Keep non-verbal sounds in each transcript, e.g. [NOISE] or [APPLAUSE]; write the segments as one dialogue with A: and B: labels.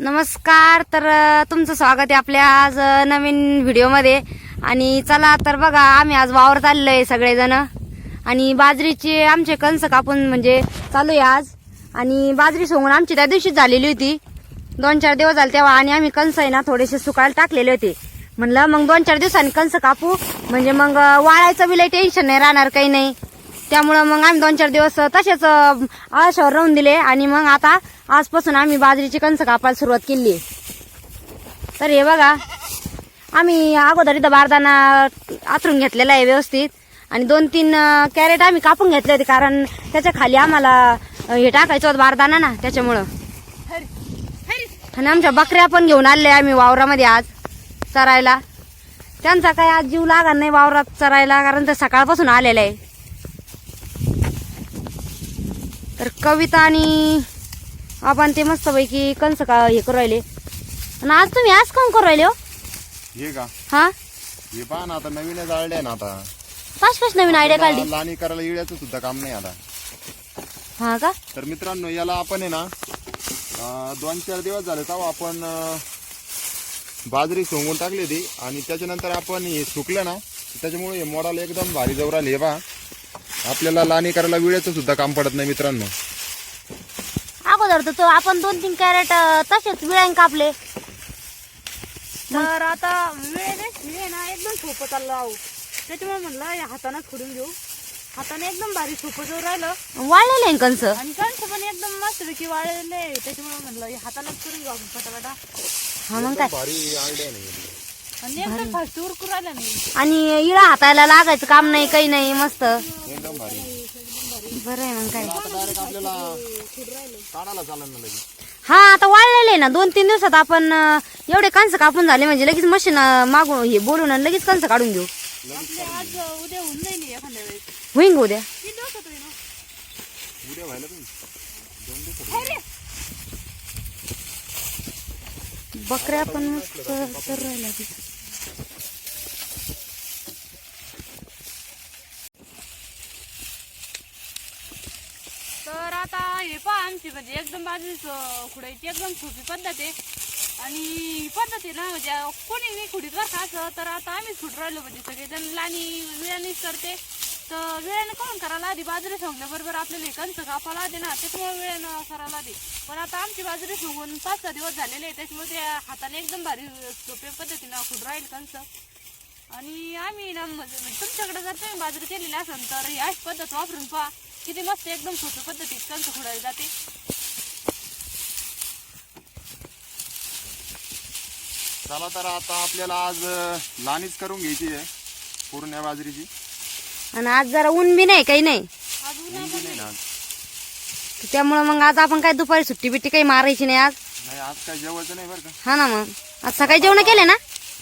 A: नमस्कार तर तुमचं स्वागत आहे आपल्या आज नवीन व्हिडिओमध्ये. आणि चला तर बघा आम्ही आज वावर चाललो आहे सगळेजण. आणि बाजरीचे आमचे कणस कापून म्हणजे चालू आहे आज. आणि बाजरी सोंगून आमची त्या दिवशीच झालेली होती. दोन चार दिवस झाले तेव्हा आणि आम्ही कणस आहे ना थोडेसे सुकायला टाकलेले होते. म्हणलं मग दोन चार दिवसांनी कणस कापू. म्हणजे मग वाळायचं बिलाही टेन्शन नाही राहणार काही नाही. त्यामुळं मग आम्ही दोन चार दिवस तसेच आळशावर राहून दिले आणि मग आता आजपासून आम्ही बाजरीची कणसं कापायला सुरुवात केली. आहे तर हे बघा आम्ही अगोदर इथं बारदाना आथरून घेतलेला आहे व्यवस्थित. आणि दोन तीन कॅरेट आम्ही कापून घेतले होते कारण त्याच्याखाली आम्हाला हे टाकायचं होतं बारदाना ना त्याच्यामुळं. आणि आमच्या बकऱ्या पण घेऊन आले आम्ही वावरामध्ये आज चरायला. त्यांचा काय आज जीव लागणार नाही वावरात चरायला कारण ते सकाळपासून आलेलं आहे. तर कविता आणि आपण ते मस्तपैकी कंस का हे करू राहिले. आणि आज तुम्ही आज काऊन करू राहिले हो?
B: हे का?
A: हा?
B: हे पहा ना आता नवीन जाळले ना आता.
A: पाच पाच नवीन आयडिया काढली.
B: लाणी करायला इळ्याचं सुद्धा काम नाही आता.
A: हा का?
B: तर मित्रांनो याला आपण आहे ना अं, दोन चार दिवस झाले तेव्हा आपण अं, बाजरी सोंगून टाकली होती. आणि त्याच्यानंतर आपण हे सुकलं ना त्याच्यामुळे हे मोडाला एकदम भारी जवळ हे पहा. आपल्याला लाणी करायला विळ्याचं सुद्धा काम पडत नाही मित्रांनो.
A: अगोदर तर तो आपण दोन तीन कॅरेट तसेच विळ्यान कापले.
C: तर आता वेळ वेळ ना एकदम सोपं चाललं आहो. त्याच्यामुळे म्हणलं या हाताने खोडून घेऊ. हाताने एकदम भारी सोपं जवळ राहिलं
A: वाळलेले आहे कंस?
C: आणि कणसं पण एकदम मस्तपैकी वाळलेले त्याच्यामुळे म्हणलं या हातानेच करून घेऊ आपण पटापटा.
A: हा मग काय?
B: भारी आयडिया नाही
C: आणि एकदम फास्ट उरकून राहिलं नाही.
A: आणि इळा हातायला लागायचं काम नाही काही नाही मस्त.
B: एकदम भारी
A: बरं आहे मग काय.
B: आता डायरेक्ट आपल्याला काढायला चालेल ना लगेच.
A: हा आता वाळलेले आहे ना. दोन तीन दिवसात आपण अं, एवढे कंस कापून झाले म्हणजे लगेच मशीन मागून हे बोलून आणि लगेच कंस काढून घेऊ.
C: आपले आज उद्या होऊन जाईल हे एखाद्या वेळेस.
A: होईन का उद्या?
C: किती हे.
B: उद्या व्हायला
A: बकऱ्या पण मस्त तर राहिल्या तिथं.
C: तर आता ही पहा आमची म्हणजे एकदम बाजू खुडायची एकदम सोपी पद्धत आहे. आणि ही पद्धत आहे ना म्हणजे कोणी नाही खुडीत बरं का असं. तर आता आम्हीच खुट राहिलो म्हणजे सगळेजण लाणी वेळानेच करते. तर वेळेनं कोण करायला आधी बाजरी सोंगल्याबरोबर आपल्याला हे कंच कापायला आधी ना त्याच्यामुळे वेळेनं करायला आधी पण आता आमची बाजरी सोंगून पाच सहा दिवस झालेले आहे त्याच्यामुळे ते हाताने एकदम भारी सोप्या पद्धतीनं खुड राहील कंच आणि आम्ही ना म्हणजे म्हणजे तुमच्याकडे जर तुम्ही बाजरी केलेली असेल तर ही अशी पद्धत वापरून पहा. किती मस्त एकदम सोपी पद्धतीत कंच खुडायला जाते.
B: चला तर आता आपल्याला आज अं, लाणीच करून घ्यायची आहे पूर्ण बाजरीची.
A: आणि आज जरा ऊन बी नाही काही नाही.
B: ऊन.
A: त्यामुळं मग आज आपण काय दुपारी सुट्टी बिट्टी काही मारायची नाही आज.
B: नाही आज काय जेवायचं नाही बरं का?
A: हा ना मग. आज सकाळी जेवण केले ना?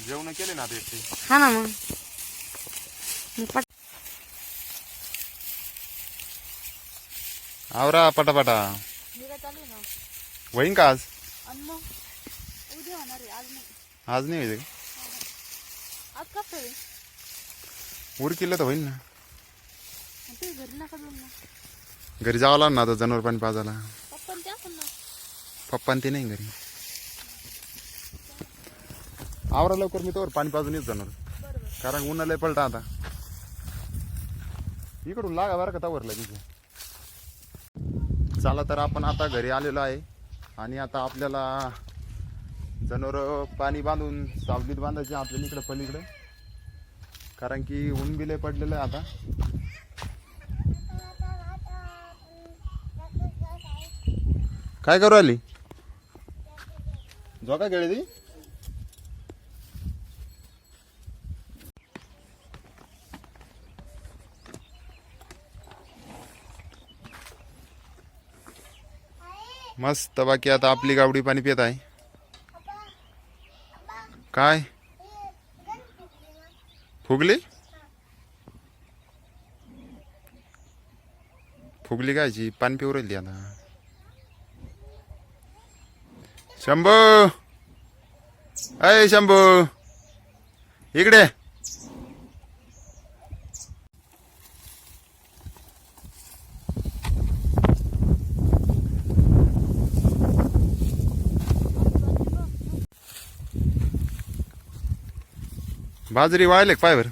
B: जेवण केले ना आता एकटे.
A: हा ना मग. मग पट
B: आवरा पटापटा.
C: मी चालू आहे ना
B: होईन का आज?
C: आणि मग उद्या होणार आहे आज नाही
B: आज नाही होईल.
C: आज कसं आहे
B: उर तर होईल ना.
C: आणि तुम्ही घरी नका ना
B: घरी जावं लागणार ना आता जनावर पाणी पाजायला.
C: पप्पा ते ना
B: पप्पा आणि ते नाही घरी. आवरा लवकर मी तोवर पाणी पाजून येत जाणार. कारण उन्हाला पलटा आता. इकडून लागा बरं का तवर लगेच. चला तर आपण आता घरी आलेलो आहे. आणि आता आपल्याला जनावर पाणी बांधून सावलीत बांधायचे आपल्याला इकडं पलीकडं. कारण की ऊन बिले पडलेलं आहे आता. काय करू आली झोका खेळी ती मस्त बाकी आता आपली गावडी पाणी पित आहे. काय? फुगली? फुगली कायची पाणी पिऊ राहिली आता. शंभू! अय शंभू! इकडे. बाजरी वाळले का पाय बर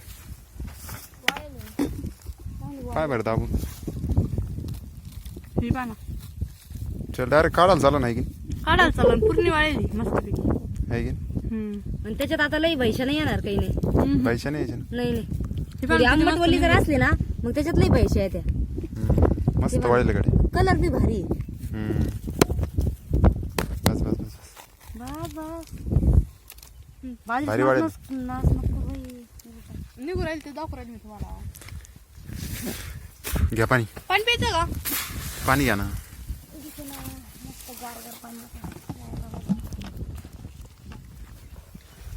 B: पाय बर दाबून.
C: ही
B: चल डायरेक्ट काढायला चाला नाही की?
C: काढायला चालून पूर्ण वाळली मस्तपैकी.
B: आहे की?
C: हम्म.
A: आणि त्याच्यात आता लई भैशा नाही येणार काही नाही.
B: पैसे नाही यायचे ना.
A: नाही नाही.
C: ही
A: थोडी आंबट वल्ली जर असली ना मग त्याच्यात लई भैशा येत्या.
B: हम्म. मस्त वाळले कडे
A: कलर बी भारी आहे.
B: हम्म. बस बस बस बस.
A: बस बस बाजरी
B: भारी
A: नाच नको.
C: निघू राहील ते दाखवू राहील मी तुम्हाला
B: घ्या पाणी.
C: पाणी प्यायचं का?
B: पाणी घ्या ना.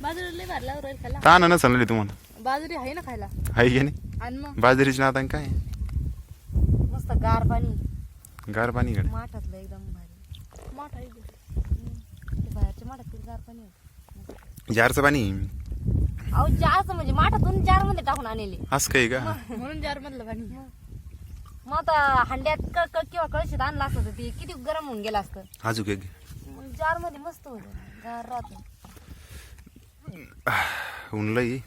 C: बाजरी लय भरला राहील खायला.
B: ताण ना रे तुम्हाला.
C: बाजरी आहे ना खायला.
B: आहे की नाही?
C: आणि मग.
B: बाजरीची नाता काय?
A: मस्त गार पाणी.
B: गार पाणी कडे
A: माठातलं एकदम भारी.
C: माठ आहे ते.
A: बाहेरच्या माठात किती गार पाणी होतं.
B: जारचं पाणी.
A: अहो जारचं म्हणजे माठातून जारमध्ये टाकून आणले.
B: असं काही का?
C: म्हणून जार मधलं पाणी.
A: मग आता हांड्यात क- क- किंवा कळशीत आणलं असतं तर ते किती गरम होऊन गेलं असतं.
B: अजून एक.
A: मग जारमध्ये मस्त होतं. गार राहतं
B: ऊन लई.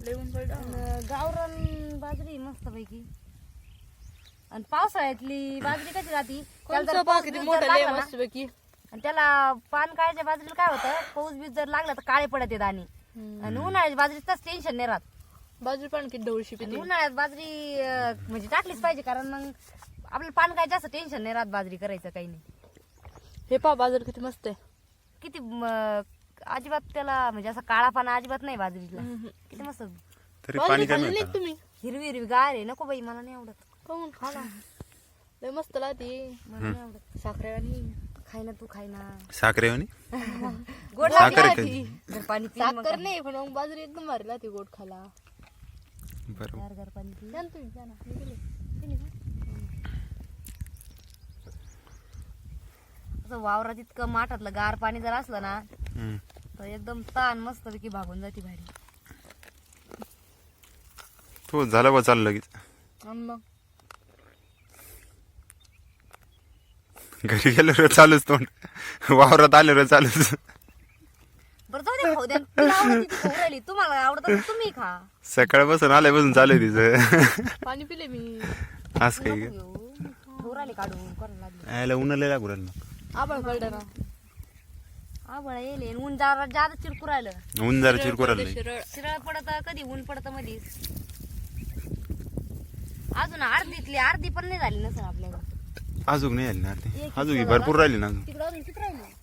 C: पडलं.
A: आणि गावरान बाजरी मस्त पैकी. आणि पावसाळ्यातली बाजरी कशी राहती? त्याला जर
C: कोणचं पहा
A: पाऊस
C: किती
A: बीस
C: मोठं
A: जर
C: लय
A: लागला ना,
C: मस्तपैकी
A: आणि त्याला पान काळ्याच्या बाजरीला काय होतं? पाऊस बीस जर लागला तर काळे पडत येत आणि. आणि उन्हाळ्याच्या बाजरीच टेन्शन नाही राहत.
C: बाजरी पण किती ढवळशी
A: आणि
C: पिते
A: उन्हाळ्यात बाजरी अं, म्हणजे टाकलीच पाहिजे कारण मग आपल्याला पान काय जास्त टेन्शन नाही राहत बाजरी करायचं काही नाही.
C: हे पहा बाजरी किती मस्त आहे.
A: किती म, अजिबात त्याला म्हणजे असं काळा पाना अजिबात नाही बाजरीला. किती मस्त.
B: तरी
C: बाजरी खाल्ली नाही तुम्ही?
A: हिरवी हिरवी गार आहे. नको बाई मला नाही आवडत.
C: काहून खा ना. लय मस्त लागते.
A: मला नाही आवडत.
C: साखरेवानी
A: खाय ना तू खाय ना
B: साखरे [LAUGHS]
A: गोड
B: साखर
A: लागते
B: आहे
A: जर पाणी पिलं मग
C: साखर नाही पण मग बाजरी एकदम भारी लागते गोड खाला
B: बरोबर.
A: गार गार पाणी पिलं.
C: द्या ना तुम्ही द्या ना. मी गेले.
A: पिली का? असं वावरात इतकं माठातलं गार पाणी जर असलं ना
B: हम्म.
A: तर एकदम ताण मस्त पैकी भागून जाते भारी
B: तो झालं बा चाललं लगेच.
C: आणि मग?
B: घरी गेलो रे चालूच तोंड. वावरात आले रे चालूच.
A: बरं जाऊ दे खाऊ द्या. तिला आवडते ती खाऊ राहिली. तुम्हाला आवडत असेल तुम्ही खा.
B: सकाळपासून आल्यापासून चालू आहे तिचं.
C: पाणी पिले मी.
B: असं काही का
A: घेऊ. खाऊ राहिली काढून करायला लागली.
B: यायला उन्हाला लागू राहिलं मग
C: आबाळ पडलं ना.
A: येईल ऊन जरा जादा चिरकू राहिलं.
B: ऊन जरा चिरकू राहिलं
C: शिरळ.
A: शिराळ पडत कधी ऊन पडत मधीच अजून अर्धीतली अर्धी पण नाही झाली नसेल आपल्याला
B: अजून नाही आली ना ते अजून भरपूर राहिली ना अजून.
A: तिकडं अजून किती राहिली?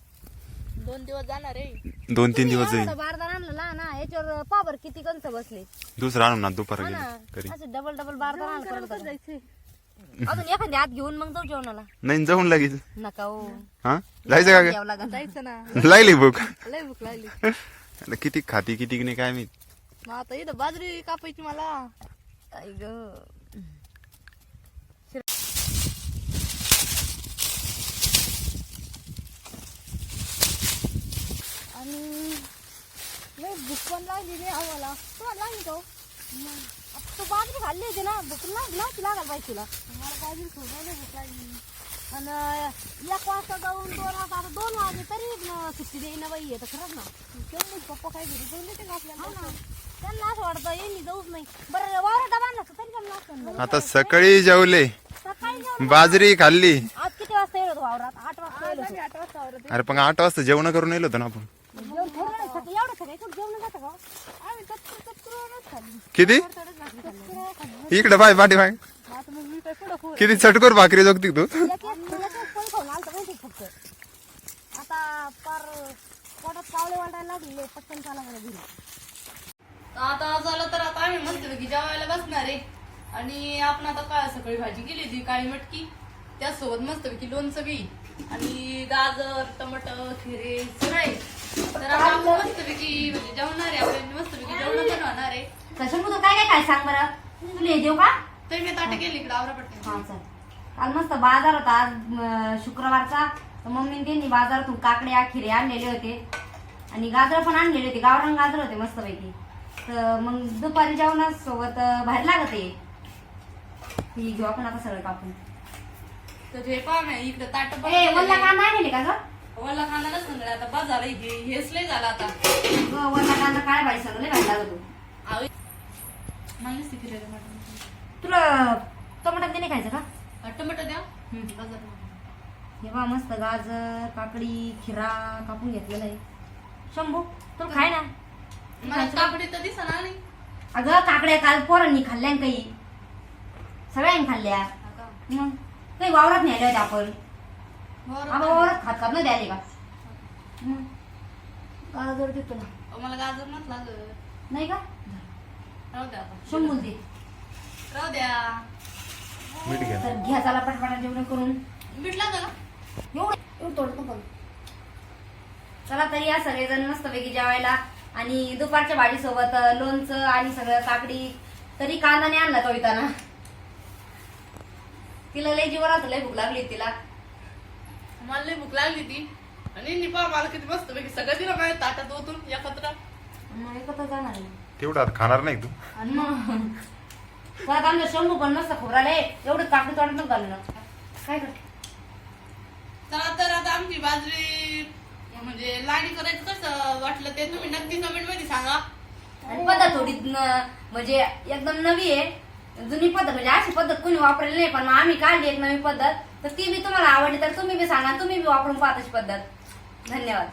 C: दोन दिवस जाणार आहे.
B: दोन तीन दिवस जाईल.
A: बारदार आणला ना याच्यावर पाबर किती कंच बसले?
B: दुसरं आणून ना दुपार
A: हा ना
B: गेली तरी.
A: असं डबल डबल बारदार आणलं होता. अजून एखादी हात घेऊन मग जाऊ जेवणाला.
B: नाही जाऊन लागेल
A: नका हो.
B: हा? जायचं का
A: यावं लागेल
C: जायचं ना.
B: ग? लागली भूक.
C: लय भूक लागली.
B: आता किती खाती किती नाही काय मी
C: मग आता इथं बाजरी कापायची मला.
A: आई गं.
C: आणि लय भूक पण लागली रे आम्हाला तुम्हाला लागली का हो?
A: तू बाजरी खाल्ली होती ना भूक लागली नव्हती लागायला पाहिजे तुला.
C: मला बाजरी लय भूक लागली.
A: आणि एक वाजता जाऊन दोन वाजता आता दोन वाजले तरी न सुट्टी देईना बाई येतं खरंच ना.
C: केवढे पप्पा काय घरी जाऊन येते का आपल्याला?
A: हो ना. त्यांना असं वाटतं यांनी जाऊच नाही. बरं वावरा डबा आणला तरी ना.
B: आता सकाळी जेवले.
A: सकाळी जेवण
B: बाजरी खाल्ली.
A: आज किती वाजता येलो वावरात? आठ वाजता येलो
B: अरे पण आठ वाजता जेवण करून येलो होतो ना आपण. किती? इकडे पाय पाठी बाय. किती चटकोर भाकरी जोगती तू?
A: आता
C: झालं तर आता आम्ही म्हणतो की जेवायला बसणार आहे. आणि आपण आता काळ सकाळी भाजी केली होती काळी मटकी. त्यासोबत मस्त की लोणचं बी. आणि गाजर टमाटर खिरे सगळे तर आता आपण मस्तपैकी म्हणजे जेवणार आहे आपण मस्तपैकी जेवण बनवणार आहे.
A: कशा तू काय काय काय सांग बरं? तुला हे देऊ का?
C: तर मी ताटे केली इकडे आवरा पडते
A: हा चल. काल मस्त बाजार होता आज शुक्रवारचा. तर मम्मीने त्यांनी बाजारातून काकड्या खिरे आणलेले होते. आणि गाजर पण आणलेले होते गावरान गाजर होते मस्तपैकी. तर मग दुपारी जेवणासोबत अं, बाहेर लागत आहे. ही घेऊ आपण आता सगळं कापून.
C: तर हे पहा ना इकडे ताट
A: ए वल्ला कांदा आणले का ग?
C: वल्ला खांदा नसतं गड्या, आता बस झालं हे हेच लय झालं आता.
A: ग, वल्ला कांदा काय.
C: मला नुसती
A: तुला टमाटर ते नाही खायचं का?
C: टमाटर द्या. गाजर
A: हे बा मस्त गाजर काकडी खिरा कापून घेतलेला आहे. शंभू तुला खाय ना.
C: मला काकडी तर दिसा ना
A: अगं काकड्या काल पोरांनी खाल्ल्या काही. सगळ्यांनी खाल्ल्या. मग? काही वावरात न्यायला होत्या आपण. आपण वावरात खात खात नाही द्यायला का मग गाजर देतो ना.
C: मला गाजर मत लागत
A: नाही का?
C: राहू द्या आता.
A: शंभू दे.
C: राहू द्या.
B: मीठ घ्या.
A: तर घ्या चला पटपटा जेवण करून.
C: मीठ लागलं का?
A: एवढं एवढं तोडतो पण चला तरी या सगळेजण मस्तपैकी जेवायला. आणि दुपारच्या भाजीसोबत अं, लोणचं आणि सगळं काकडी. तरी कांदा नाही आणला कविताना तिला लय जीवन आलं लय भूक लागली तिला.
C: मला लई भूक लागली ती. आणि निपा मला किती मस्त पैकी सगळं दिलं माझ्या ताटात ओतून एकत्र
A: मग एकत्र जाणार आहे.
B: तेवढं आता खाणार नाही तू.
A: आणि मग? परत आमच्या शंभू पण मस्त खोबराले एवढं काकडी तोडत घालून काय कर
C: चला तर आता आमची बाजरी म्हणजे लाडी करायचं कसं वाटलं ते तुम्ही नक्की कमेंटमध्ये सांगा.
A: आणि पद्धत थोडी न- म्हणजे एकदम नवी आहे. जुनी पद्धत म्हणजे अशी पद्धत कोणी वापरलेली नाही पण मग आम्ही काढली एक नवी पद्धत. तर ती बी तुम्हाला आवडली तर तुम्ही बी सांगा तुम्ही बी वापरून पाहा पद्धत. धन्यवाद.